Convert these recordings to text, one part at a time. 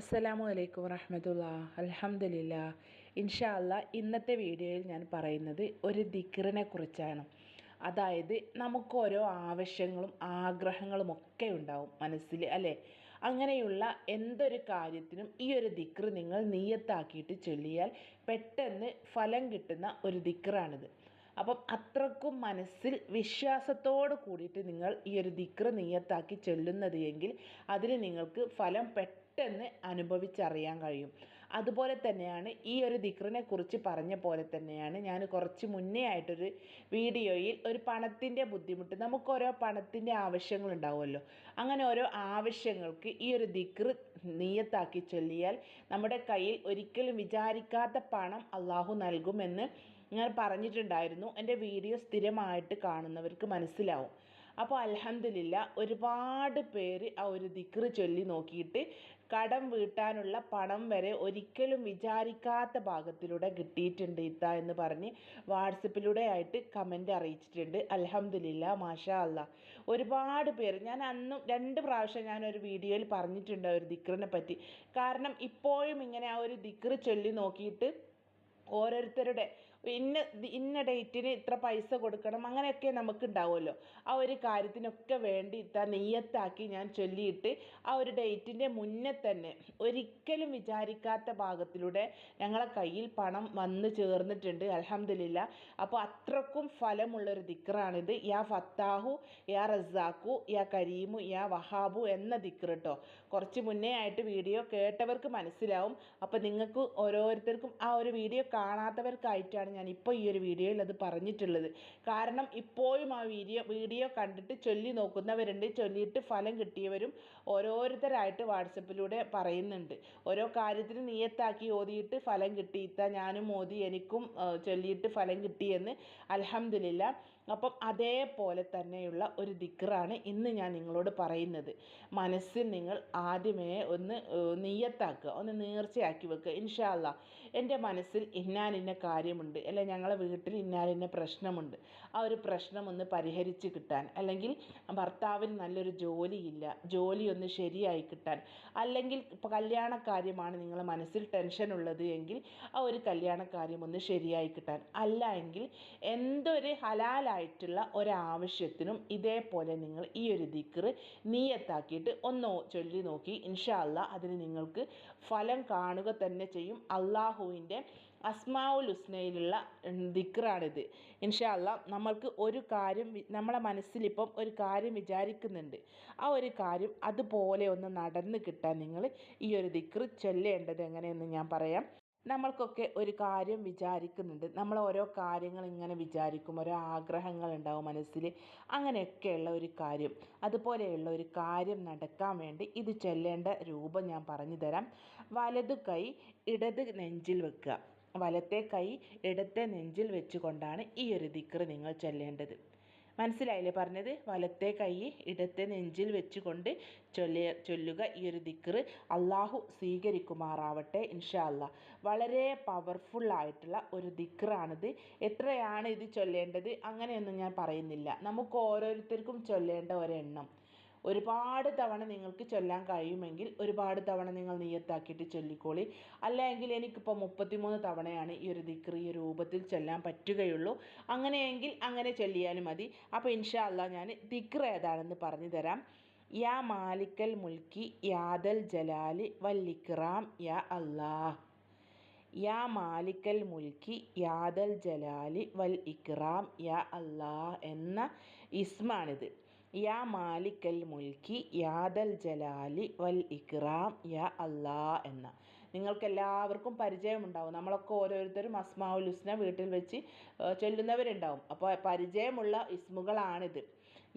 അസ്സലാമു അലൈക്കും വറഹമത്തുള്ള. അൽഹംദുലില്ല. ഇൻഷാ അല്ലാ ഇന്നത്തെ വീഡിയോയിൽ ഞാൻ പറയുന്നത് ഒരു ദിക്റിനെ കുറിച്ചാണ്. അതായത് നമുക്ക് ഓരോ ആവശ്യങ്ങളും ആഗ്രഹങ്ങളും ഒക്കെ ഉണ്ടാവും മനസ്സിൽ അല്ലേ? അങ്ങനെയുള്ള എന്തൊരു കാര്യത്തിനും ഈ ഒരു ദിക്ർ നിങ്ങൾ നീയത്താക്കിയിട്ട് ചൊല്ലിയാൽ പെട്ടെന്ന് ഫലം കിട്ടുന്ന ഒരു ദിക്റാണിത്. അപ്പം അത്രക്കും മനസ്സിൽ വിശ്വാസത്തോട് കൂടിയിട്ട് നിങ്ങൾ ഈ ഒരു ദിക്ർ നീയത്താക്കി ചൊല്ലുന്നത് എങ്കിൽ അതിന് നിങ്ങൾക്ക് ഫലം പെട്ടെന്ന് അനുഭവിച്ചറിയാൻ കഴിയും. അതുപോലെ തന്നെയാണ് ഈ ഒരു ദിക്റിനെ കുറിച്ച് പറഞ്ഞ പോലെ തന്നെയാണ് ഞാൻ കുറച്ച് മുന്നേ ആയിട്ടൊരു വീഡിയോയിൽ ഒരു പണത്തിന്റെ ബുദ്ധിമുട്ട് നമുക്ക് ഓരോ പണത്തിന്റെ ആവശ്യങ്ങൾ ഉണ്ടാവുമല്ലോ അങ്ങനെ ഓരോ ആവശ്യങ്ങൾക്ക് ഈ ഒരു ദിക്ർ നീയത്താക്കി ചൊല്ലിയാൽ നമ്മുടെ കയ്യിൽ ഒരിക്കലും വിചാരിക്കാത്ത പണം അള്ളാഹു നൽകുമെന്ന് ഞാൻ പറഞ്ഞിട്ടുണ്ടായിരുന്നു. എന്റെ വീഡിയോ സ്ഥിരമായിട്ട് കാണുന്നവർക്ക് മനസ്സിലാവും. അപ്പോൾ അലഹമില്ല ഒരുപാട് പേര് ആ ഒരു ദിക്റ് ചൊല്ലി നോക്കിയിട്ട് കടം വീട്ടാനുള്ള പണം വരെ ഒരിക്കലും വിചാരിക്കാത്ത ഭാഗത്തിലൂടെ കിട്ടിയിട്ടുണ്ട് ഇത്ത എന്ന് പറഞ്ഞ് വാട്സപ്പിലൂടെ ആയിട്ട് കമന്റ് അറിയിച്ചിട്ടുണ്ട്. അലഹമില്ല മാഷാ അല്ല ഒരുപാട് പേര് ഞാൻ അന്നും രണ്ട് പ്രാവശ്യം ഞാൻ ഒരു വീഡിയോയിൽ പറഞ്ഞിട്ടുണ്ട് ഒരു ദിക്റിനെ പറ്റി. കാരണം ഇപ്പോഴും ഇങ്ങനെ ആ ഒരു ദിക്റ് ചൊല്ലി നോക്കിയിട്ട് ഓരോരുത്തരുടെ ഇന്ന ഇന്ന ഡേറ്റിന് ഇത്ര പൈസ കൊടുക്കണം അങ്ങനെയൊക്കെ നമുക്ക് ഉണ്ടാവുമല്ലോ ആ ഒരു കാര്യത്തിനൊക്കെ വേണ്ടി ഇത്ര നെയ്യത്താക്കി ഞാൻ ചൊല്ലിയിട്ട് ആ ഒരു ഡേറ്റിന്റെ മുന്നേ തന്നെ ഒരിക്കലും വിചാരിക്കാത്ത ഭാഗത്തിലൂടെ ഞങ്ങളെ കയ്യിൽ പണം വന്നു ചേർന്നിട്ടുണ്ട് അലഹമില്ല അപ്പോൾ അത്രക്കും ഫലമുള്ളൊരു ദിക്റാണിത്. യാ ഫത്താഹു യാ റസാഖു യാ കരീമു യാ വഹാബു എന്ന ദിക്ർ കേട്ടോ കുറച്ച് മുന്നേ ആയിട്ട് വീഡിയോ കേട്ടവർക്ക് മനസ്സിലാവും. അപ്പോൾ നിങ്ങൾക്ക് ഓരോരുത്തർക്കും ആ ഒരു വീഡിയോ കാണാത്തവർക്കായിട്ടാണ് ഞാൻ ഇപ്പോൾ ഈ ഒരു വീഡിയോയിൽ അത് പറഞ്ഞിട്ടുള്ളത്. കാരണം ഇപ്പോഴും ആ വീഡിയോ വീഡിയോ കണ്ടിട്ട് ചൊല്ലി നോക്കുന്നവരുണ്ട്. ചൊല്ലിയിട്ട് ഫലം കിട്ടിയവരും ഓരോരുത്തരായിട്ട് വാട്സപ്പിലൂടെ പറയുന്നുണ്ട്. ഓരോ കാര്യത്തിന് നിയത്താക്കി ഓതിയിട്ട് ഫലം കിട്ടിയിത്ത ഞാനും ഓതി എനിക്കും ചൊല്ലിയിട്ട് ഫലം കിട്ടിയെന്ന് അലഹമില്ല അപ്പം അതേപോലെ തന്നെയുള്ള ഒരു ദിക്റാണ് ഇന്ന് ഞാൻ നിങ്ങളോട് പറയുന്നത്. മനസ്സിൽ നിങ്ങൾ ആദ്യമേ ഒന്ന് നീയത്താക്കുക ഒന്ന് നേർച്ചയാക്കി വെക്കുക. ഇൻഷാല്ല എന്റെ മനസ്സിൽ ഇന്നാലിന്ന കാര്യമുണ്ട്. അല്ലെ ഞങ്ങളെ വീട്ടിൽ ഇന്നാലിന്ന പ്രശ്നമുണ്ട്. ആ ഒരു പ്രശ്നം ഒന്ന് പരിഹരിച്ച് കിട്ടാൻ അല്ലെങ്കിൽ ഭർത്താവിന് നല്ലൊരു ജോലിയില്ല. ജോലി ഒന്ന് ശരിയായി കിട്ടാൻ. അല്ലെങ്കിൽ കല്യാണ കാര്യമാണ് നിങ്ങളെ മനസ്സിൽ ടെൻഷൻ ഉള്ളത് എങ്കിൽ ആ ഒരു കല്യാണ കാര്യം ഒന്ന് ശരിയായി കിട്ടാൻ. അല്ല എങ്കിൽ എന്തൊരു ഹലാലായിട്ടുള്ള ഒരാവശ്യത്തിനും ഇതേപോലെ നിങ്ങൾ ഈ ഒരു ദിക്റ് നീയത്താക്കിയിട്ട് ഒന്ന് ചൊല്ലി നോക്കി. ഇൻഷാല്ല അതിന് നിങ്ങൾക്ക് ഫലം കാണുക തന്നെ ചെയ്യും. അള്ളാഹുവിന്റെ അസ്മാവുൽ ഹുസ്നയിലുള്ള ദിക്റാണിത്. ഇൻഷാല്ല നമ്മൾക്ക് ഒരു കാര്യം നമ്മളെ മനസ്സിലിപ്പം ഒരു കാര്യം വിചാരിക്കുന്നുണ്ട്. ആ ഒരു കാര്യം അതുപോലെ ഒന്ന് നടന്ന് കിട്ടാൻ നിങ്ങൾ ഈ ഒരു ദിക്ർ ചൊല്ലേണ്ടത് എങ്ങനെയെന്ന് ഞാൻ പറയാം. നമ്മൾക്കൊക്കെ ഒരു കാര്യം വിചാരിക്കുന്നുണ്ട്. നമ്മൾ ഓരോ കാര്യങ്ങൾ ഇങ്ങനെ വിചാരിക്കും. ഓരോ ആഗ്രഹങ്ങൾ ഉണ്ടാവും മനസ്സിൽ. അങ്ങനെയൊക്കെയുള്ള ഒരു കാര്യം. അതുപോലെയുള്ള ഒരു കാര്യം നടക്കാൻ വേണ്ടി ഇത് ചൊല്ലേണ്ട രൂപം ഞാൻ പറഞ്ഞു തരാം. വലതു കൈ ഇടത് നെഞ്ചിൽ വെക്കുക. വലത്തെ കൈ ഇടത്തെ നെഞ്ചിൽ വെച്ചുകൊണ്ടാണ് ഈ ഒരു ദിക്ർ നിങ്ങൾ ചൊല്ലേണ്ടത്. മനസ്സിലായില്ലേ? പറഞ്ഞത് വലത്തെ കൈ ഇടത്തെ നെഞ്ചിൽ വെച്ചുകൊണ്ട് ചൊല്ലിയ ചൊല്ലുക ഈ ഒരു ദിക്ർ അള്ളാഹു സ്വീകരിക്കുമാറാവട്ടെ ഇൻഷാ വളരെ പവർഫുൾ ആയിട്ടുള്ള ഒരു ദിക്റാണിത്. എത്രയാണ് ഇത് ചൊല്ലേണ്ടത്? അങ്ങനെയൊന്നും ഞാൻ പറയുന്നില്ല. നമുക്ക് ഓരോരുത്തർക്കും ചൊല്ലേണ്ട ഒരെണ്ണം. ഒരുപാട് തവണ നിങ്ങൾക്ക് ചൊല്ലാൻ കഴിയുമെങ്കിൽ ഒരുപാട് തവണ നിങ്ങൾ നിയത്താക്കിയിട്ട് ചൊല്ലിക്കോളി. അല്ലെങ്കിൽ എനിക്കിപ്പോൾ മുപ്പത്തിമൂന്ന് തവണയാണ് ഈ ഒരു ദിക്ർ ഈ രൂപത്തിൽ ചൊല്ലാൻ പറ്റുകയുള്ളൂ. അങ്ങനെയെങ്കിൽ അങ്ങനെ ചൊല്ലിയാലും മതി. അപ്പോൾ ഇൻഷാ അല്ല ഞാൻ ദിക്ർ ഏതാണെന്ന് പറഞ്ഞു തരാം. യാ മാലിക്കൽ മുൽക്കി യാദൽ ജലാലി വല്ലിക്റാം യാ അല്ലാഹ്. യാ മാലിക്കൽ മുൽക്കി യാദൽ ജലാലി വൽ ഇക്റാം യാ അല്ലാ എന്ന ഇസ്മാണിത്. യാ മാലിക്കൽ മുൽക്കി യാദൽ ജലാലി വൽ ഇക്റാം യാ അല്ലാ എന്ന. നിങ്ങൾക്ക് എല്ലാവർക്കും പരിചയമുണ്ടാവും. നമ്മളൊക്കെ ഓരോരുത്തരും അസ്മാവുൽ ഹുസ്ന വീട്ടിൽ വെച്ച് ചൊല്ലുന്നവരുണ്ടാവും. അപ്പോൾ പരിചയമുള്ള ഇസ്മുകളാണിത്.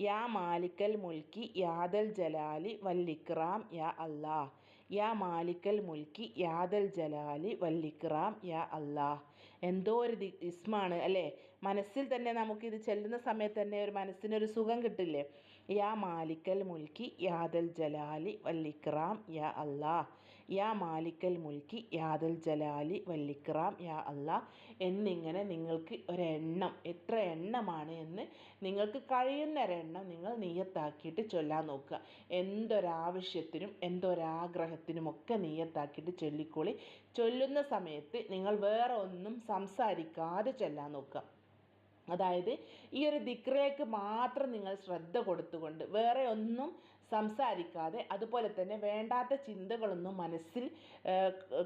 യാ മാലിക്കൽ മുൽക്കി യാദൽ ജലാലി വൽ ഇക്റാം യാ അല്ലാഹ് യാ മാലിക്കൽ മുൽക്കി യാദൽ ജലാലി വൽ ഇക്റാം യാ അല്ലാഹ് എന്തോ ഒരു ഇസ്മാണ് അല്ലേ? മനസ്സിൽ തന്നെ നമുക്കിത് ചെല്ലുന്ന സമയത്ത് തന്നെ ഒരു മനസ്സിനൊരു സുഖം കിട്ടില്ലേ? യാ മാലിക്കൽ മുൽക്കി യാദൽ ജലാലി വല്ലിക്റാം യാ അല്ലാഹ് യാ മാലിക്കൽ മുൽക്കി യാദൽ ജലാലി വല്ലിക്രാം യാ അല്ലാ എന്നിങ്ങനെ നിങ്ങൾക്ക് ഒരെണ്ണം എത്ര എണ്ണമാണ് എന്ന് നിങ്ങൾക്ക് കഴിയുന്ന ഒരെണ്ണം നിങ്ങൾ നീയത്താക്കിയിട്ട് ചൊല്ലാൻ നോക്കുക. എന്തൊരാവശ്യത്തിനും എന്തൊരാഗ്രഹത്തിനുമൊക്കെ നീയത്താക്കിയിട്ട് ചൊല്ലിക്കോളി ചൊല്ലുന്ന സമയത്ത് നിങ്ങൾ വേറെ ഒന്നും സംസാരിക്കാതെ ചൊല്ലാൻ നോക്കുക. അതായത് ഈ ഒരു ദിക്റിലേക്ക് മാത്രം നിങ്ങൾ ശ്രദ്ധ കൊടുത്തുകൊണ്ട് വേറെ ഒന്നും സംസാരിക്കാതെ അതുപോലെ തന്നെ വേണ്ടാത്ത ചിന്തകളൊന്നും മനസ്സിൽ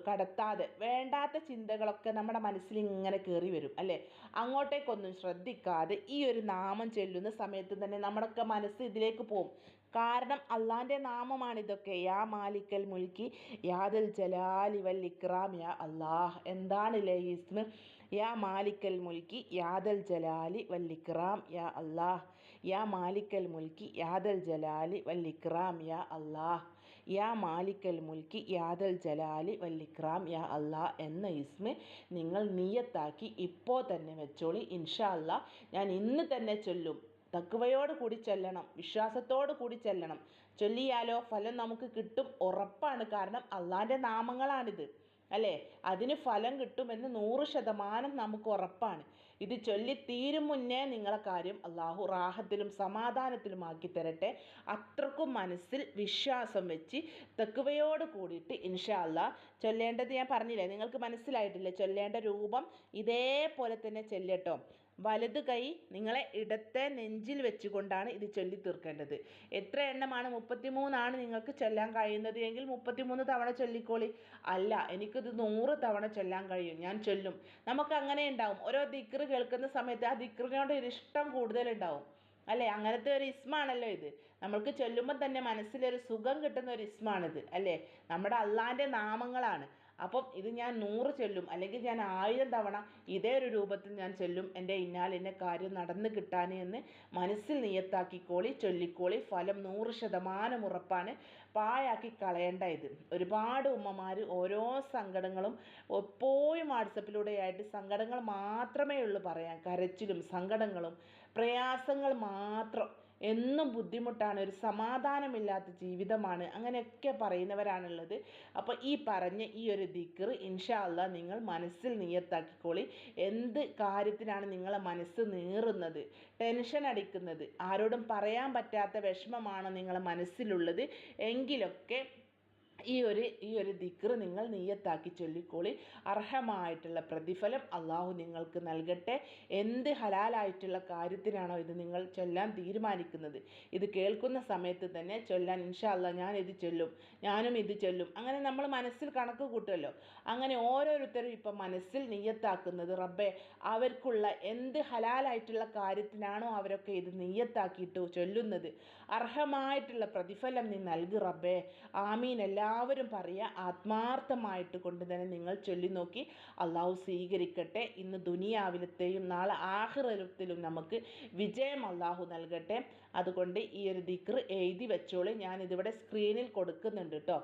കടത്താതെ വേണ്ടാത്ത ചിന്തകളൊക്കെ നമ്മുടെ മനസ്സിൽ ഇങ്ങനെ കയറി വരും അല്ലേ? അങ്ങോട്ടേക്കൊന്നും ശ്രദ്ധിക്കാതെ ഈ ഒരു നാമം ചൊല്ലുന്ന സമയത്ത് തന്നെ നമ്മുടെയൊക്കെ മനസ്സ് ഇതിലേക്ക് പോകും കാരണം അള്ളാന്റെ നാമമാണ് ഇതൊക്കെ. യാ മാലിക്കൽ മുൽക്കി യാദൽ ജലാലി വൽ ഇക്രാം യാ അള്ളാഹ് എന്താണ് ഇസ്മ? യാ മാലിക്കൽ മുൽക്കി യാദൽ ജലാലി വൽ ഇക്രാം യാ അള്ളാഹ് യാ മാലിക്കൽ മുൽക്കി യാദൽ ജലാലി വൽ ഇക്രാം യാ അള്ളാഹ് യാ മാലിക്കൽ മുൽക്കി യാദൽ ജലാലി വൽ ഇക്രാം യാ അള്ളാഹ് എന്ന ഇസ്മ നിങ്ങൾ നീയത്താക്കി ഇപ്പോൾ തന്നെ വെച്ചോളി. ഇൻഷാ അള്ളാഹ് ഞാൻ ഇന്ന് തന്നെ ചൊല്ലും. തക്കുവയോട് കൂടി ചെല്ലണം വിശ്വാസത്തോട് കൂടി ചെല്ലണം. ചൊല്ലിയാലോ ഫലം നമുക്ക് കിട്ടും ഉറപ്പാണ്. കാരണം അള്ളാന്റെ നാമങ്ങളാണിത് അല്ലേ? അതിന് ഫലം കിട്ടുമെന്ന് നൂറ് ശതമാനം നമുക്ക് ഉറപ്പാണ്. ഇത് ചൊല്ലി തീരും മുന്നേ നിങ്ങളെ കാര്യം അള്ളാഹു റാഹത്തിലും സമാധാനത്തിലും ആക്കി തരട്ടെ. അത്രക്കും മനസ്സിൽ വിശ്വാസം വെച്ച് തെക്കുവയോട് കൂടിയിട്ട് ഇൻഷാ അള്ളാ ചൊല്ലേണ്ടത് ഞാൻ പറഞ്ഞില്ലേ? നിങ്ങൾക്ക് മനസ്സിലായിട്ടില്ലേ? ചൊല്ലേണ്ട രൂപം ഇതേപോലെ തന്നെ ചെല്ലട്ടോ വലത് കൈ നിങ്ങളെ ഇടത്തെ നെഞ്ചിൽ വെച്ചുകൊണ്ടാണ് ഇത് ചൊല്ലി തീർക്കേണ്ടത്. എത്ര എണ്ണമാണ്? മുപ്പത്തിമൂന്നാണ് നിങ്ങൾക്ക് ചൊല്ലാൻ കഴിയുന്നത് എങ്കിൽ മുപ്പത്തിമൂന്ന് തവണ ചൊല്ലിക്കോളി. അല്ല എനിക്കിത് നൂറ് തവണ ചൊല്ലാൻ കഴിയും. ഞാൻ ചൊല്ലും. നമുക്ക് അങ്ങനെ ഉണ്ടാവും. ഓരോ ദിക്റ് കേൾക്കുന്ന സമയത്ത് ആ ദിക്റിനോട് ഒരു ഇഷ്ടം കൂടുതലുണ്ടാവും അല്ലേ? അങ്ങനത്തെ ഒരു ഇസ്മാണല്ലോ ഇത്. നമ്മൾക്ക് ചൊല്ലുമ്പോൾ തന്നെ മനസ്സിലൊരു സുഖം കിട്ടുന്ന ഒരു ഇസ്മാണിത്. അല്ലേ? നമ്മുടെ അള്ളാന്റെ നാമങ്ങളാണ്. അപ്പം ഇത് ഞാൻ നൂറ് ചൊല്ലും അല്ലെങ്കിൽ ഞാൻ ആയിരം തവണ ഇതേ ഒരു രൂപത്തിൽ ഞാൻ ചൊല്ലും എന്റെ ഇന്നാലിന്റെ കാര്യം നടന്നു കിട്ടാൻ എന്ന് മനസ്സിൽ നിയത്താക്കിക്കോളി ചൊല്ലിക്കോളി ഫലം നൂറ് ശതമാനം ഉറപ്പാണ് പായാക്കി കളയേണ്ട ഇത്. ഒരുപാട് ഉമ്മമാർ ഓരോ സങ്കടങ്ങളും എപ്പോഴും വാട്സപ്പിലൂടെയായിട്ട് സങ്കടങ്ങൾ മാത്രമേ ഉള്ളൂ പറയാൻ കരച്ചിലും സങ്കടങ്ങളും പ്രയാസങ്ങൾ മാത്രം. എന്നും ബുദ്ധിമുട്ടാണ് ഒരു സമാധാനമില്ലാത്ത ജീവിതമാണ് അങ്ങനെയൊക്കെ പറയുന്നവരാണുള്ളത്. അപ്പോൾ ഈ പറഞ്ഞ ഈ ഒരു ദിക്കർ ഇൻഷാ അല്ല നിങ്ങൾ മനസ്സിൽ നിയത്താക്കിക്കോളി. എന്ത് കാര്യത്തിനാണ് നിങ്ങളെ മനസ്സ് നീറുന്നത് ടെൻഷൻ അടിക്കുന്നത്? ആരോടും പറയാൻ പറ്റാത്ത വിഷമമാണ് നിങ്ങളെ മനസ്സിലുള്ളത്. എങ്കിലൊക്കെ ഈ ഒരു ഈ ഒരു ദിക്ർ നിങ്ങൾ നീയത്താക്കി ചൊല്ലിക്കോളി. അർഹമായിട്ടുള്ള പ്രതിഫലം അള്ളാഹു നിങ്ങൾക്ക് നൽകട്ടെ. എന്ത് ഹലാലായിട്ടുള്ള കാര്യത്തിനാണോ ഇത് നിങ്ങൾ ചൊല്ലാൻ തീരുമാനിക്കുന്നത്? ഇത് കേൾക്കുന്ന സമയത്ത് തന്നെ ചൊല്ലാൻ ഇൻഷാ അല്ല ഞാൻ ഇത് ചൊല്ലും ഞാനും ഇത് ചൊല്ലും. അങ്ങനെ നമ്മൾ മനസ്സിൽ കണക്ക് കൂട്ടുമല്ലോ അങ്ങനെ ഓരോരുത്തരും ഇപ്പം മനസ്സിൽ നീയത്താക്കുന്നത് റബ്ബെ അവർക്കുള്ള എന്ത് ഹലാലായിട്ടുള്ള കാര്യത്തിനാണോ അവരൊക്കെ ഇത് നീയത്താക്കിയിട്ട് ചൊല്ലുന്നത്? അർഹമായിട്ടുള്ള പ്രതിഫലം നീ നൽകി റബ്ബെ. ആമീൻ. എല്ലാ എല്ലാവരും പറയുക ആത്മാർത്ഥമായിട്ട് കൊണ്ട് തന്നെ നിങ്ങൾ ചൊല്ലി നോക്കി അള്ളാഹു സ്വീകരിക്കട്ടെ. ഇന്ന് ദുനിയാവിലത്തെയും നാളെ ആഹ്റത്തിലും നമുക്ക് വിജയം അള്ളാഹു നൽകട്ടെ. അതുകൊണ്ട് ഈ ഒരു ദിക്ർ എഴുതി വെച്ചോളി. ഞാനിതിവിടെ സ്ക്രീനിൽ കൊടുക്കുന്നുണ്ട് കേട്ടോ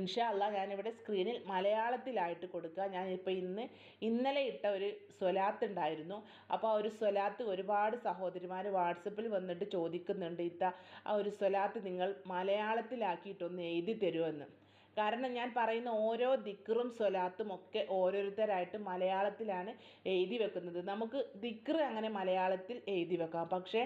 ഇൻഷാ അല്ല ഞാനിവിടെ സ്ക്രീനിൽ മലയാളത്തിലായിട്ട് കൊടുക്കുക. ഞാനിപ്പോൾ ഇന്ന് ഇന്നലെ ഇട്ട ഒരു സ്വലാത്ത് ഉണ്ടായിരുന്നു. അപ്പോൾ ആ ഒരു സ്വലാത്ത് ഒരുപാട് സഹോദരിമാർ വാട്സപ്പിൽ വന്നിട്ട് ചോദിക്കുന്നുണ്ട് ഇത്ത ആ ഒരു സ്വലാത്ത് നിങ്ങൾ മലയാളത്തിലാക്കിയിട്ടൊന്ന് എഴുതി തരുമെന്ന് കാരണം ഞാൻ പറയുന്ന ഓരോ ദിക്റും സ്വലാത്തും ഒക്കെ ഓരോരുത്തരായിട്ട് മലയാളത്തിലാണ് എഴുതി വെക്കുന്നത്. നമുക്ക് ദിക്റ് അങ്ങനെ മലയാളത്തിൽ എഴുതി വെക്കാം. പക്ഷേ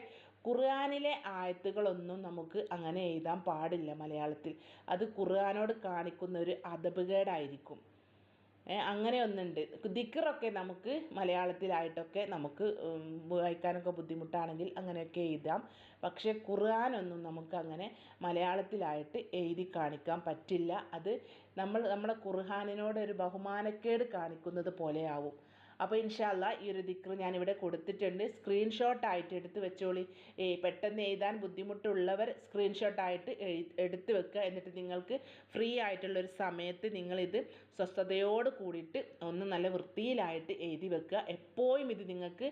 ഖുർആാനിലെ ആയത്തുകളൊന്നും നമുക്ക് അങ്ങനെ എഴുതാൻ പാടില്ല മലയാളത്തിൽ. അത് ഖുർആാനോട് കാണിക്കുന്ന ഒരു അതപകേടായിരിക്കും അങ്ങനെ ഒന്നുണ്ട്. ദിക്കറൊക്കെ നമുക്ക് മലയാളത്തിലായിട്ടൊക്കെ നമുക്ക് വായിക്കാനൊക്കെ ബുദ്ധിമുട്ടാണെങ്കിൽ അങ്ങനെയൊക്കെ എഴുതാം. പക്ഷേ ഖുർആാനൊന്നും നമുക്ക് അങ്ങനെ മലയാളത്തിലായിട്ട് എഴുതി കാണിക്കാൻ പറ്റില്ല. അത് നമ്മൾ നമ്മുടെ ഖുർഹാനിനോട് ഒരു ബഹുമാനക്കേട് കാണിക്കുന്നത് പോലെയാവും. അപ്പോൾ ഇൻഷാല്ല ഈ ഒരു ദിക്ർ ഞാനിവിടെ കൊടുത്തിട്ടുണ്ട്. സ്ക്രീൻഷോട്ട് ആയിട്ട് എടുത്ത് വെച്ചോളി. പെട്ടെന്ന് എഴുതാൻ ബുദ്ധിമുട്ടുള്ളവർ സ്ക്രീൻഷോട്ട് ആയിട്ട് എടുത്ത് വെക്കുക. എന്നിട്ട് നിങ്ങൾക്ക് ഫ്രീ ആയിട്ടുള്ള ഒരു സമയത്ത് നിങ്ങളിത് സ്വസ്ഥതയോട് കൂടിയിട്ട് ഒന്ന് നല്ല വൃത്തിയിലായിട്ട് എഴുതി വെക്കുക. എപ്പോഴും ഇത് നിങ്ങൾക്ക്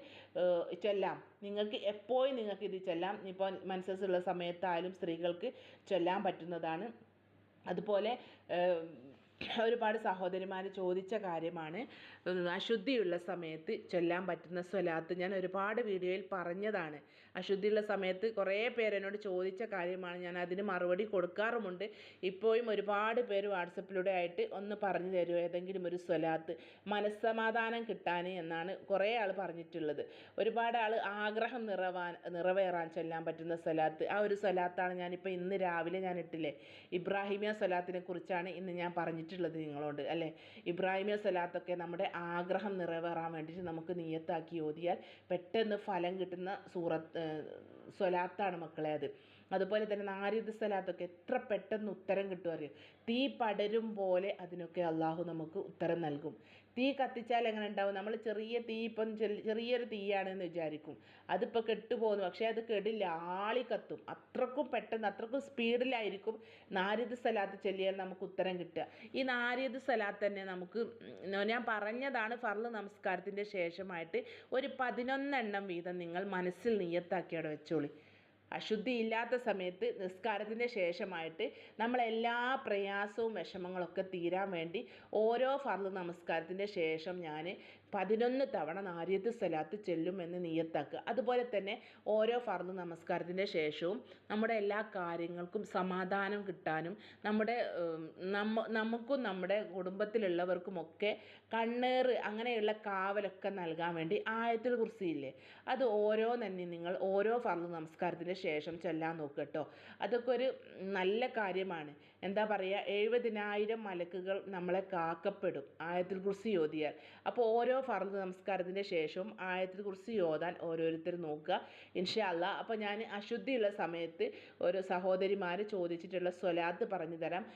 ചൊല്ലാം. നിങ്ങൾക്ക് എപ്പോഴും നിങ്ങൾക്ക് ഇത് ചൊല്ലാം. ഇപ്പോൾ മനസ്സസ്സുള്ള സമയത്തായാലും സ്ത്രീകൾക്ക് ചൊല്ലാൻ പറ്റുന്നതാണ്. അതുപോലെ ഒരുപാട് സഹോദരിമാർ ചോദിച്ച കാര്യമാണ് അശുദ്ധിയുള്ള സമയത്ത് ചൊല്ലാൻ പറ്റുന്ന സ്വലാത്ത് ഞാൻ ഒരുപാട് വീഡിയോയിൽ പറഞ്ഞതാണ്. അശുദ്ധിയുള്ള സമയത്ത് കുറേ പേരെന്നോട് ചോദിച്ച കാര്യമാണ് ഞാൻ അതിന് മറുപടി കൊടുക്കാറുമുണ്ട്. ഇപ്പോഴും ഒരുപാട് പേര് വാട്സപ്പിലൂടെ ആയിട്ട് ഒന്ന് പറഞ്ഞു തരുമോ? ഏതെങ്കിലും ഒരു സ്വലാത്ത് മനസ്സമാധാനം കിട്ടാൻ എന്നാണ് കുറേ ആൾ പറഞ്ഞിട്ടുള്ളത്. ഒരുപാട് ആൾ ആഗ്രഹം നിറവാൻ നിറവേറാൻ ചൊല്ലാൻ പറ്റുന്ന സ്വലാത്ത്. ആ ഒരു സ്വലാത്താണ് ഞാനിപ്പോൾ ഇന്ന് രാവിലെ ഞാൻ ഇട്ടില്ലേ? ഇബ്രാഹിമിയ സ്വലാത്തിനെ കുറിച്ചാണ് ഇന്ന് ഞാൻ പറഞ്ഞിട്ടുള്ളത്. നിങ്ങളോട്. അല്ലേ? ഇബ്രാഹിമിയ സ്വലാത്തൊക്കെ നമ്മുടെ ആഗ്രഹം നിറവേറാൻ വേണ്ടിയിട്ട് നമുക്ക് നിയത്താക്കി ഓതിയാൽ പെട്ടെന്ന് ഫലം കിട്ടുന്ന സൂറത്ത് സ്വലാത്താണ് മക്കളെ അത്. അതുപോലെ തന്നെ നാരിദ് സ്വലാത്തൊക്കെ എത്ര പെട്ടെന്ന് ഉത്തരം കിട്ടും അറിയോ? തീ പടരും പോലെ അതിനൊക്കെ അള്ളാഹു നമുക്ക് ഉത്തരം നൽകും. തീ കത്തിച്ചാൽ എങ്ങനെ ഉണ്ടാവും നമ്മൾ ചെറിയ തീ ഇപ്പം ചെറിയൊരു തീയാണെന്ന് വിചാരിക്കും. അതിപ്പോൾ കെട്ടുപോകുന്നു. പക്ഷേ അത് കെടില്ല ആളി കത്തും. അത്രക്കും പെട്ടെന്ന് അത്രക്കും സ്പീഡിലായിരിക്കും നാരിദ് സ്ഥലത്ത് ചൊല്ലിയാൽ നമുക്ക് ഉത്തരം കിട്ടുക. ഈ നാരിദ് സ്ഥലത്ത് തന്നെ നമുക്ക് ഞാൻ പറഞ്ഞതാണ് ഫർൾ നമസ്കാരത്തിന്റെ ശേഷമായിട്ട് ഒരു പതിനൊന്നെണ്ണം വീതം നിങ്ങൾ മനസ്സിൽ നിയത്താക്കി അവിടെ വെച്ചോളി. അശുദ്ധിയില്ലാത്ത സമയത്ത് നിസ്കാരത്തിന്റെ ശേഷമായിട്ട് നമ്മളെല്ലാ പ്രയാസവും വിഷമങ്ങളൊക്കെ തീരാൻ വേണ്ടി ഓരോ ഫർൾ നമസ്കാരത്തിന്റെ ശേഷം ഞാൻ പതിനൊന്ന് തവണ നാരിയത്ത് സ്ഥലത്ത് ചെല്ലുമെന്ന് നിയത്താക്കുക. അതുപോലെ തന്നെ ഓരോ ഫർദ് നമസ്കാരത്തിന്റെ ശേഷവും നമ്മുടെ എല്ലാ കാര്യങ്ങൾക്കും സമാധാനം കിട്ടാനും നമ്മുടെ നമ്മ നമുക്കും നമ്മുടെ കുടുംബത്തിലുള്ളവർക്കുമൊക്കെ കണ്ണേറ് അങ്ങനെയുള്ള കാവലൊക്കെ നൽകാൻ വേണ്ടി ആയത്തിൽ കുറിച്ചില്ലേ അത് ഓരോ തന്നെ നിങ്ങൾ ഓരോ ഫർദ് നമസ്കാരത്തിന്റെ ശേഷം ചൊല്ലാൻ നോക്കുക കേട്ടോ. അതൊക്കെ ഒരു നല്ല കാര്യമാണ്. എന്താ പറയുക എഴുപതിനായിരം മലക്കുകൾ നമ്മളെ കാക്കപ്പെടും. ആയത്തിൽ കുറിച്ച് ഓതിയാൽ അപ്പോൾ ഓരോ ഫർദ് നമസ്കാരത്തിന്റെ ശേഷവും ആയത്തിൽ കുറിച്ച് ഓതാൻ ഓരോരുത്തർ നോക്കുക. ഇൻഷല്ല അപ്പോൾ ഞാൻ അശുദ്ധിയുള്ള സമയത്ത് ഒരു സഹോദരിമാർ ചോദിച്ചിട്ടുള്ള സ്വലാത്ത് പറഞ്ഞു തരാം.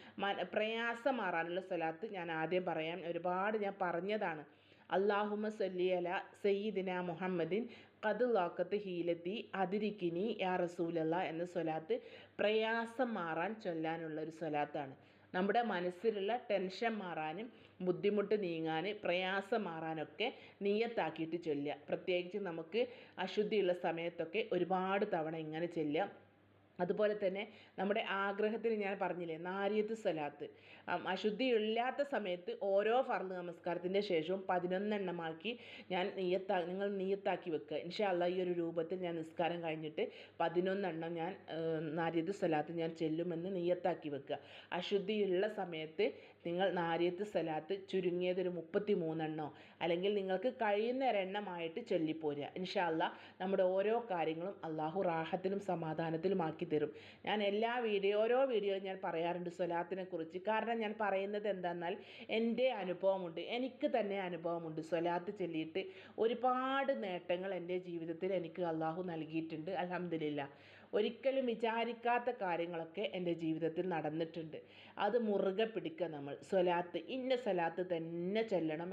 പ്രയാസം മാറാനുള്ള സ്വലാത്ത് ഞാൻ ആദ്യം പറയാം. ഒരുപാട് ഞാൻ പറഞ്ഞതാണ്. അള്ളാഹുമ സല്ലിയല സയ്യിദിന മുഹമ്മദിൻ കതുലാക്കത്ത് ഹീലത്തി അതിരിക്കിനി യാ റസൂലല്ല എന്ന സ്വലാത്ത് പ്രയാസം മാറാൻ ചൊല്ലാനുള്ള ഒരു സ്വലാത്താണ്. നമ്മുടെ മനസ്സിലുള്ള ടെൻഷൻ മാറാനും ബുദ്ധിമുട്ട് നീങ്ങാൻ പ്രയാസം മാറാനൊക്കെ നീയത്താക്കിയിട്ട് ചൊല്ലുക. പ്രത്യേകിച്ച് നമുക്ക് അശുദ്ധിയുള്ള സമയത്തൊക്കെ ഒരുപാട് തവണ ഇങ്ങനെ ചൊല്ലുക. അതുപോലെ തന്നെ നമ്മുടെ ആഗ്രഹത്തിന് ഞാൻ പറഞ്ഞില്ലേ നാരിയത്ത് സ്വലാത്ത് അശുദ്ധിയില്ലാത്ത സമയത്ത് ഓരോ ഫർദ് നമസ്കാരത്തിന്റെ ശേഷവും പതിനൊന്നെണ്ണമാക്കി ഞാൻ നീയത്താ നിങ്ങൾ നീയത്താക്കി വെക്കുക. ഇൻഷാല്ല ഈ ഒരു രൂപത്തിൽ ഞാൻ നിസ്കാരം കഴിഞ്ഞിട്ട് പതിനൊന്നെണ്ണം ഞാൻ നാരിയത്ത് സ്വലാത്ത് ഞാൻ ചെല്ലുമെന്ന് നീയത്താക്കി വെക്കുക. അശുദ്ധിയുള്ള സമയത്ത് നിങ്ങൾ നാരിയത്ത് സലാത്ത് ചുരുങ്ങിയത് ഒരു മുപ്പത്തി മൂന്നെണ്ണോ അല്ലെങ്കിൽ നിങ്ങൾക്ക് കഴിയുന്ന ഒരെണ്ണമായിട്ട് ചൊല്ലിപ്പോരുക. ഇൻഷാല്ല നമ്മുടെ ഓരോ കാര്യങ്ങളും അള്ളാഹു റാഹത്തിലും സമാധാനത്തിലും ആക്കി തരും. ഞാൻ എല്ലാ വീഡിയോ ഓരോ വീഡിയോയിലും ഞാൻ പറയാറുണ്ട് സ്വലാത്തിനെ കുറിച്ച് കാരണം ഞാൻ പറയുന്നത് എന്താണെന്നാൽ എന്റെ അനുഭവമുണ്ട്. എനിക്ക് തന്നെ അനുഭവമുണ്ട് സ്വലാത്ത് ചൊല്ലിയിട്ട് ഒരുപാട് നേട്ടങ്ങൾ എന്റെ ജീവിതത്തിൽ എനിക്ക് അള്ളാഹു നൽകിയിട്ടുണ്ട്. അലഹമില്ല ഒരിക്കലും വിചാരിക്കാത്ത കാര്യങ്ങളൊക്കെ എന്റെ ജീവിതത്തിൽ നടന്നിട്ടുണ്ട്. അത് മുറുകെ പിടിക്കുക നമ്മൾ. സ്വലാത്ത് ഇന്ന സ്വലാത്ത് തന്നെ ചെല്ലണം.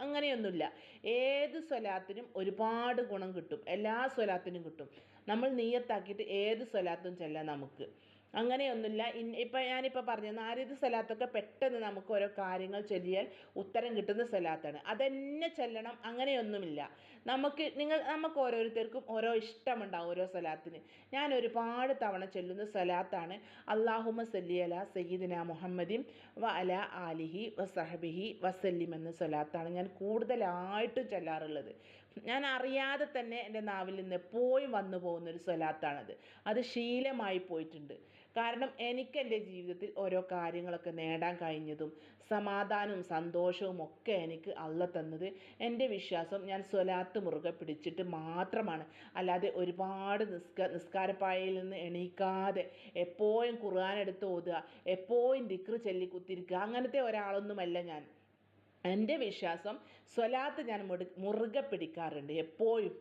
അങ്ങനെയൊന്നുമില്ല. ഏത് സ്വലാത്തിനും ഒരുപാട് ഗുണം കിട്ടും. എല്ലാ സ്വലാത്തിനും കിട്ടും. നമ്മൾ നീയത്താക്കിയിട്ട് ഏത് സ്വലാത്തും ചെല്ലാം നമുക്ക്. അങ്ങനെയൊന്നുമില്ല. ഇൻ ഇപ്പം ഞാനിപ്പോൾ പറഞ്ഞു നാരിത് സ്ഥലത്തൊക്കെ പെട്ടെന്ന് നമുക്ക് ഓരോ കാര്യങ്ങൾ ചൊല്ലിയാൽ ഉത്തരം കിട്ടുന്ന സ്ഥലത്താണ് അതന്നെ ചെല്ലണം അങ്ങനെയൊന്നുമില്ല. നമുക്ക് നിങ്ങൾ നമുക്ക് ഓരോരുത്തർക്കും ഓരോ ഇഷ്ടമുണ്ടാവും ഓരോ സ്ഥലത്തിന് ഞാൻ ഒരുപാട് തവണ ചൊല്ലുന്ന സ്ഥലത്താണ് അള്ളാഹുമ സല്ലി അല സയ്യിദിന മുഹമ്മദിൻ വ അല ആലിഹി വസഹബിഹി വസല്ലിം എന്ന സ്വലാത്താണ് ഞാൻ കൂടുതലായിട്ടും ചൊല്ലാറുള്ളത്. ഞാൻ അറിയാതെ തന്നെ എന്റെ നാവിൽ നിന്ന് എപ്പോഴും വന്നു പോകുന്നൊരു സ്വലാത്താണത്. അത് ശീലമായി പോയിട്ടുണ്ട്. കാരണം എനിക്ക് എന്റെ ജീവിതത്തിൽ ഓരോ കാര്യങ്ങളൊക്കെ നേടാൻ കഴിഞ്ഞതും സമാധാനവും സന്തോഷവും ഒക്കെ എനിക്ക് അള്ള തന്നത് എന്റെ വിശ്വാസം ഞാൻ സ്വലാത്ത് മുറുകെ പിടിച്ചിട്ട് മാത്രമാണ്. അല്ലാതെ ഒരുപാട് നിസ്ക നിസ്കാരപ്പായയിൽ നിന്ന് എണീക്കാതെ എപ്പോഴും ഖുർആൻ എടുത്ത് ഓതുക എപ്പോഴും ദിക്ർ ചൊല്ലി കുത്തിരിക്കുക അങ്ങനത്തെ ഒരാളൊന്നുമല്ല ഞാൻ. എന്റെ വിശ്വാസം സ്വലാത്ത് ഞാൻ മുറുകെ പിടിക്കാറുണ്ട് എപ്പോഴും.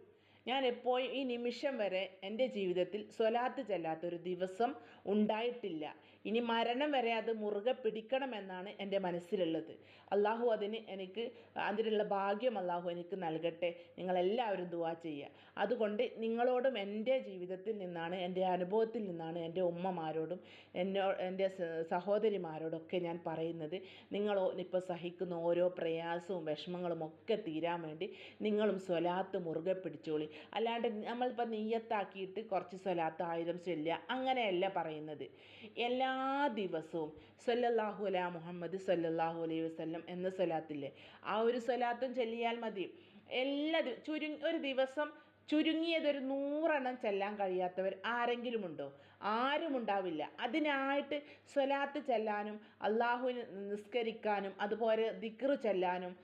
ഞാൻ എപ്പോഴും ഈ നിമിഷം വരെ എന്റെ ജീവിതത്തിൽ സ്വലാത്ത് ചെല്ലാത്തൊരു ദിവസം ഉണ്ടായിട്ടില്ല. ഇനി മരണം വരെ അത് മുറുകെ പിടിക്കണമെന്നാണ് എന്റെ മനസ്സിലുള്ളത്. അള്ളാഹു അതിന് എനിക്ക് അതിനുള്ള ഭാഗ്യം അള്ളാഹു എനിക്ക് നൽകട്ടെ. നിങ്ങളെല്ലാവരും ദുവാ ചെയ്യുക. അതുകൊണ്ട് നിങ്ങളോടും എന്റെ ജീവിതത്തിൽ നിന്നാണ് എന്റെ അനുഭവത്തിൽ നിന്നാണ് എന്റെ ഉമ്മമാരോടും എന്നോ എന്റെ സഹോദരിമാരോടൊക്കെ ഞാൻ പറയുന്നത്. നിങ്ങൾ ഇപ്പോൾ സഹിക്കുന്ന ഓരോ പ്രയാസവും വിഷമങ്ങളും ഒക്കെ തീരാൻ വേണ്ടി നിങ്ങളും സ്വലാത്ത് മുറുകെ പിടിച്ചോളി. അല്ലാണ്ട് നമ്മളിപ്പോൾ നെയ്യത്താക്കിയിട്ട് കുറച്ച് സ്വലാത്ത് ആയിരം ചൊല്ലുക അങ്ങനെയല്ല പറയുന്നത്. എല്ലാ ദിവസവും സല്ലല്ലാഹു അലാ മുഹമ്മദ് സല്ലല്ലാഹു അലൈഹി വസല്ലം എന്ന സ്വലാത്തില്ലേ? ആ ഒരു സ്വലാത്തും ചൊല്ലിയാൽ മതി. എല്ലാ ചുരു ഒരു ദിവസം ചുരുങ്ങിയതൊരു നൂറെണ്ണം ചെല്ലാൻ കഴിയാത്തവർ ആരെങ്കിലും ഉണ്ടോ ആരും ഉണ്ടാവില്ല അതിനായിട്ട് സ്വലാത്ത് ചെല്ലാനും അള്ളാഹുവിന് നിസ്കരിക്കാനും അതുപോലെ ദിക്റ് ചെല്ലാനും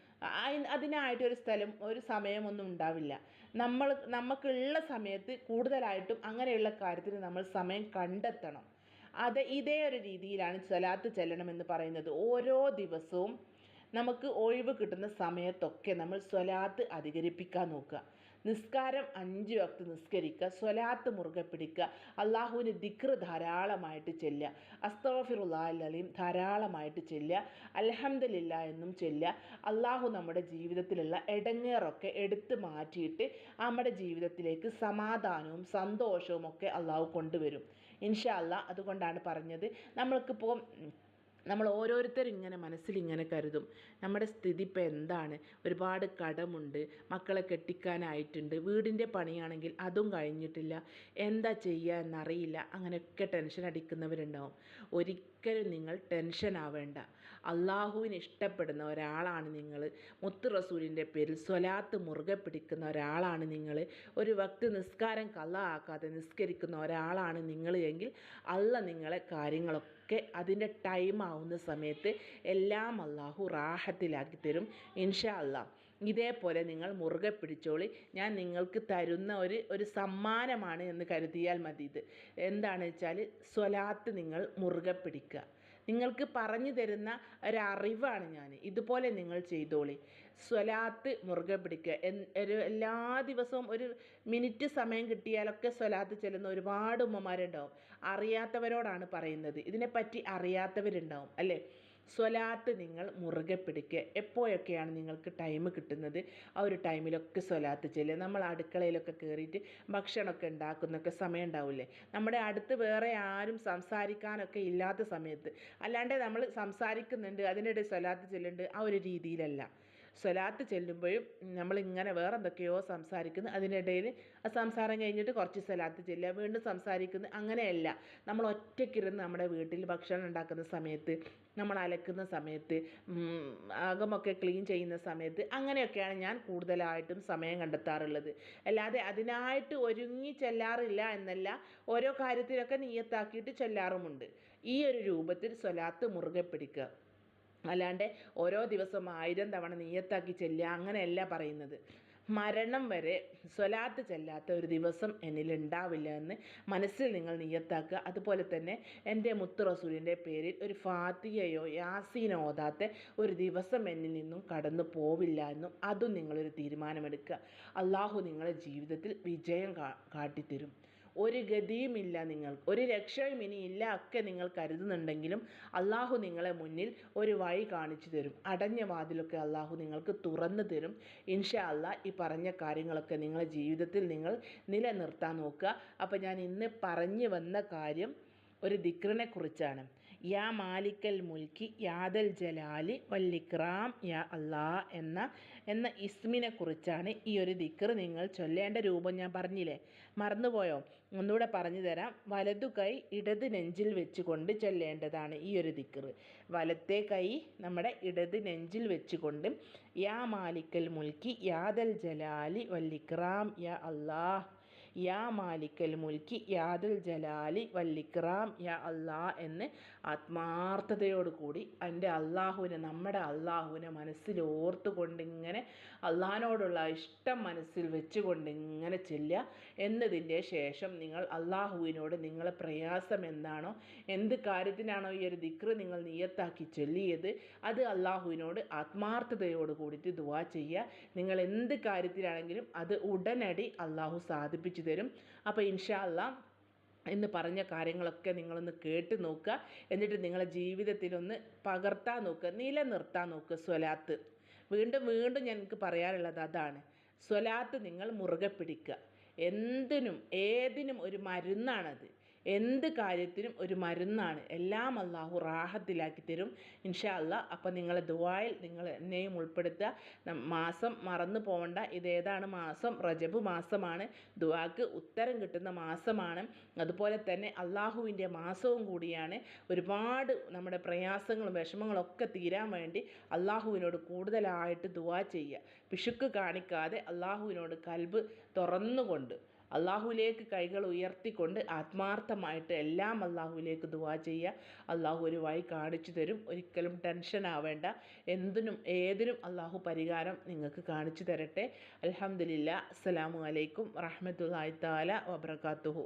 അയി- അതിനായിട്ടൊരു സ്ഥലം ഒരു സമയമൊന്നും ഉണ്ടാവില്ല. നമ്മൾ നമുക്കുള്ള സമയത്ത് കൂടുതലായിട്ടും അങ്ങനെയുള്ള കാര്യത്തിന് നമ്മൾ സമയം കണ്ടെത്തണം. അത് ഇതേ ഒരു രീതിയിലാണ് സ്വലാത്ത് ചെല്ലണമെന്ന് പറയുന്നത്. ഓരോ ദിവസവും നമുക്ക് ഒഴിവ് കിട്ടുന്ന സമയത്തൊക്കെ നമ്മൾ സ്വലാത്ത് അധികരിപ്പിക്കാൻ നോക്കുക. നിസ്കാരം അഞ്ച് വക്ത് നിസ്കരിക്കുക സ്വലാത്ത് മുറുകെ പിടിക്കുക അള്ളാഹുവിന് ദിക്ർ ധാരാളമായിട്ട് ചെല്ലുക അസ്തഫിറുല്ലാലീം ധാരാളമായിട്ട് ചെല്ലുക അലഹമ്മദില്ല എന്നും ചെല്ലുക അള്ളാഹു നമ്മുടെ ജീവിതത്തിലുള്ള ഇടങ്ങേറൊക്കെ എടുത്തു മാറ്റിയിട്ട് നമ്മുടെ ജീവിതത്തിലേക്ക് സമാധാനവും സന്തോഷവും ഒക്കെ അള്ളാഹു കൊണ്ടുവരും. ഇൻഷാ അല്ലാ അതുകൊണ്ടാണ് പറഞ്ഞത്. നമ്മൾക്കിപ്പോൾ നമ്മൾ ഓരോരുത്തരും ഇങ്ങനെ മനസ്സിൽ ഇങ്ങനെ കരുതും. നമ്മുടെ സ്ഥിതി ഇപ്പോൾ എന്താണ്? ഒരുപാട് കടമുണ്ട്. മക്കളെ കെട്ടിക്കാനായിട്ടുണ്ട്. വീടിന്റെ പണിയാണെങ്കിൽ അതും കഴിഞ്ഞിട്ടില്ല. എന്താ ചെയ്യുക എന്നറിയില്ല. അങ്ങനെയൊക്കെ ടെൻഷൻ അടിക്കുന്നവരുണ്ടാവും. ഒരിക്കലും നിങ്ങൾ ടെൻഷൻ ആവേണ്ട. അള്ളാഹുവിന് ഇഷ്ടപ്പെടുന്ന ഒരാളാണ് നിങ്ങൾ. മുത്ത് റസൂലിന്റെ പേരിൽ സ്വലാത്ത് മുറുകെ പിടിക്കുന്ന ഒരാളാണ് നിങ്ങൾ. ഒരു വക്ത് നിസ്കാരം കള്ള ആക്കാതെ നിസ്കരിക്കുന്ന ഒരാളാണ് നിങ്ങൾ എങ്കിൽ അല്ല നിങ്ങളെ കാര്യങ്ങളൊക്കെ അതിന്റെ ടൈം ആവുന്ന സമയത്ത് എല്ലാം അള്ളാഹു റാഹത്തിലാക്കി തരും ഇൻഷാ അല്ലാ ഇതേപോലെ നിങ്ങൾ മുറുകെ പിടിച്ചോളി. ഞാൻ നിങ്ങൾക്ക് തരുന്ന ഒരു ഒരു സമ്മാനമാണ് എന്ന് കരുതിയാൽ മതി ഇത്. എന്താണെന്ന് വെച്ചാൽ സ്വലാത്ത് നിങ്ങൾ മുറുകെ പിടിക്കുക. നിങ്ങൾക്ക് പറഞ്ഞു തരുന്ന ഒരറിവാണ് ഞാൻ. ഇതുപോലെ നിങ്ങൾ ചെയ്തോളി. സ്വലാത്ത് മുറുകെ പിടിക്കുക. ഒരു എല്ലാ ദിവസവും ഒരു മിനിറ്റ് സമയം കിട്ടിയാലൊക്കെ സ്വലാത്ത് ചെല്ലുന്ന ഒരുപാട് ഉമ്മമാരുണ്ടാവും. അറിയാത്തവരോടാണ് പറയുന്നത്. ഇതിനെപ്പറ്റി അറിയാത്തവരുണ്ടാവും. അല്ലേ? സ്വലാത്ത് നിങ്ങൾ മുറുകെ പിടിക്കുക. എപ്പോഴൊക്കെയാണ് നിങ്ങൾക്ക് ടൈം കിട്ടുന്നത്? ആ ഒരു ടൈമിലൊക്കെ സ്വലാത്ത് ചെല്ലുക. നമ്മൾ അടുക്കളയിലൊക്കെ കയറിയിട്ട് ഭക്ഷണമൊക്കെ ഉണ്ടാക്കുന്നൊക്കെ സമയം ഉണ്ടാവില്ലേ? നമ്മുടെ അടുത്ത് വേറെ ആരും സംസാരിക്കാനൊക്കെ ഇല്ലാത്ത സമയത്ത്. അല്ലാണ്ട് നമ്മൾ സംസാരിക്കുന്നുണ്ട് അതിനിടെ സ്വലാത്ത് ചെല്ലുന്നുണ്ട് ആ ഒരു രീതിയിലല്ല. സ്വലാത്ത് ചെല്ലുമ്പോഴും നമ്മളിങ്ങനെ വേറെ എന്തൊക്കെയോ സംസാരിക്കുന്നു. അതിനിടയിൽ ആ സംസാരം കഴിഞ്ഞിട്ട് കുറച്ച് സ്വലാത്ത് ചെല്ലുക. വീണ്ടും സംസാരിക്കുന്നു. അങ്ങനെയല്ല. നമ്മൾ ഒറ്റയ്ക്കിരുന്ന് നമ്മുടെ വീട്ടിൽ ഭക്ഷണം ഉണ്ടാക്കുന്ന സമയത്ത് നമ്മൾ അലക്കുന്ന സമയത്ത് അകമൊക്കെ ക്ലീൻ ചെയ്യുന്ന സമയത്ത് അങ്ങനെയൊക്കെയാണ് ഞാൻ കൂടുതലായിട്ടും സമയം കണ്ടെത്താറുള്ളത്. അല്ലാതെ അതിനായിട്ട് ഒരുങ്ങി ചെല്ലാറില്ല എന്നല്ല ഓരോ കാര്യത്തിലൊക്കെ നീയത്താക്കിയിട്ട് ചെല്ലാറുമുണ്ട്. ഈ ഒരു രൂപത്തിൽ സ്വലാത്ത് മുറുകെ പിടിക്കുക. അല്ലാണ്ട് ഓരോ ദിവസവും ആയിരം തവണ നീയത്താക്കി ചെല്ലുക അങ്ങനെയല്ല പറയുന്നത്. മരണം വരെ സ്വലാത്ത് ചെല്ലാത്ത ഒരു ദിവസം എന്നിൽ ഉണ്ടാവില്ല എന്ന് മനസ്സിൽ നിങ്ങൾ നിയത്താക്കുക അതുപോലെ തന്നെ എന്റെ മുത്ത് റസൂലിന്റെ പേരിൽ ഒരു ഫാത്തിയയോ യാസീനോ ഓതാത്ത ഒരു ദിവസം എന്നിൽ നിന്നും കടന്നു പോവില്ല എന്നും അതും നിങ്ങളൊരു തീരുമാനമെടുക്കുക. അള്ളാഹു നിങ്ങളുടെ ജീവിതത്തിൽ വിജയം കാട്ടിത്തരും. ഒരു ഗതിയുമില്ല നിങ്ങൾ ഒരു രക്ഷയും ഇനി ഇല്ല ഒക്കെ നിങ്ങൾ കരുതുന്നുണ്ടെങ്കിലും അള്ളാഹു നിങ്ങളെ മുന്നിൽ ഒരു വഴി കാണിച്ചു തരും. അടഞ്ഞ വാതിലൊക്കെ അള്ളാഹു നിങ്ങൾക്ക് തുറന്നു തരും. ഇൻഷാ അല്ലാ ഈ പറഞ്ഞ കാര്യങ്ങളൊക്കെ നിങ്ങളുടെ ജീവിതത്തിൽ നിങ്ങൾ നിലനിർത്താൻ നോക്കുക. അപ്പോൾ ഞാൻ ഇന്ന് പറഞ്ഞു വന്ന കാര്യം ഒരു ദിക്റിനെ കുറിച്ചാണ്. യാ മാലിക്കൽ മുൽക്കി യാദൽ ജലാലി വല്ലിക്രാം യാ അള്ളാ എന്ന എന്ന ഇസ്മിനെ കുറിച്ചാണ് ഈ ഒരു ദിക്കർ നിങ്ങൾ ചൊല്ലേണ്ട രൂപം ഞാൻ പറഞ്ഞില്ലേ? മറന്നുപോയോ? ഒന്നുകൂടെ പറഞ്ഞു തരാം. വലതു കൈ ഇടത് നെഞ്ചിൽ വെച്ചുകൊണ്ട് ചൊല്ലേണ്ടതാണ് ഈ ഒരു ദിക്കർ വലത്തെ കൈ നമ്മുടെ ഇടത് നെഞ്ചിൽ വെച്ചുകൊണ്ട് യാ മാലിക്കൽ മുൽക്കി യാദൽ ജലാലി വല്ലിക്രാം യാ അല്ലാ യാ മാലിക്കൽ മുൽക്കി യാദുൽ ജലാലി വല്ലിക്രാം യാ അള്ളാ എന്ന് ആത്മാർത്ഥതയോടുകൂടി എന്റെ അള്ളാഹുവിനെ നമ്മുടെ അള്ളാഹുവിനെ മനസ്സിൽ ഓർത്തുകൊണ്ട് ഇങ്ങനെ അള്ളാഹിനോടുള്ള ഇഷ്ടം മനസ്സിൽ വെച്ചുകൊണ്ട് ഇങ്ങനെ ചെല്ലുക. എന്നതിന്റെ ശേഷം നിങ്ങൾ അള്ളാഹുവിനോട് നിങ്ങളെ പ്രയാസം എന്താണോ എന്ത് കാര്യത്തിനാണോ ഈ ഒരു ദിക്റ് നിങ്ങൾ നിയത്താക്കി ചൊല്ലിയത് അത് അള്ളാഹുവിനോട് ആത്മാർത്ഥതയോട് കൂടിയിട്ട് ദുവാ ചെയ്യുക. നിങ്ങൾ എന്ത് കാര്യത്തിലാണെങ്കിലും അത് ഉടനടി അള്ളാഹു സാധിപ്പിച്ചു തരും. അപ്പോൾ ഇൻഷാല്ല എന്ന് പറഞ്ഞ കാര്യങ്ങളൊക്കെ നിങ്ങളൊന്ന് കേട്ട് നോക്കുക. എന്നിട്ട് നിങ്ങളെ ജീവിതത്തിലൊന്ന് പകർത്താൻ നോക്കുക. നിലനിർത്താൻ നോക്കുക സ്വലാത്ത്. വീണ്ടും വീണ്ടും ഞങ്ങൾക്ക് പറയാനുള്ളത് അതാണ്. സ്വലാത്ത് നിങ്ങൾ മുറുകെ പിടിക്കുക. എന്തിനും ഏതിനും ഒരു മരുന്നാണത്. എന്ത് കാര്യത്തിനും ഒരു മരുന്നാണ്. എല്ലാം അള്ളാഹു റാഹത്തിലാക്കി തരും. ഇൻഷാ അള്ളാ അപ്പം നിങ്ങളെ ദുബായിൽ നിങ്ങൾ എന്നെയും ഉൾപ്പെടുത്തുക. മാസം മറന്നു പോകണ്ട ഇതേതാണ് മാസം? റജബ് മാസമാണ്. ദുവാക്ക് ഉത്തരം കിട്ടുന്ന മാസമാണ്. അതുപോലെ തന്നെ അള്ളാഹുവിന്റെ മാസവും കൂടിയാണ്. ഒരുപാട് നമ്മുടെ പ്രയാസങ്ങളും വിഷമങ്ങളൊക്കെ തീരാൻ വേണ്ടി അള്ളാഹുവിനോട് കൂടുതലായിട്ട് ദുവാ ചെയ്യുക. പിശുക്ക് കാണിക്കാതെ അള്ളാഹുവിനോട് കൽബ് തുറന്നുകൊണ്ട് അള്ളാഹുവിലേക്ക് കൈകൾ ഉയർത്തിക്കൊണ്ട് ആത്മാർത്ഥമായിട്ട് എല്ലാം അള്ളാഹുവിലേക്ക് ദുവാ ചെയ്യുക. അള്ളാഹു ഒരു വഴി കാണിച്ചു തരും. ഒരിക്കലും ടെൻഷൻ ആവേണ്ട. എന്തിനും ഏതിനും അള്ളാഹു പരിഹാരം നിങ്ങൾക്ക് കാണിച്ചു തരട്ടെ. അലഹമില്ല അസ്സലാമു അലൈക്കും റഹ്മത്തുള്ളാഹി താല വബർക്കാത്തുഹു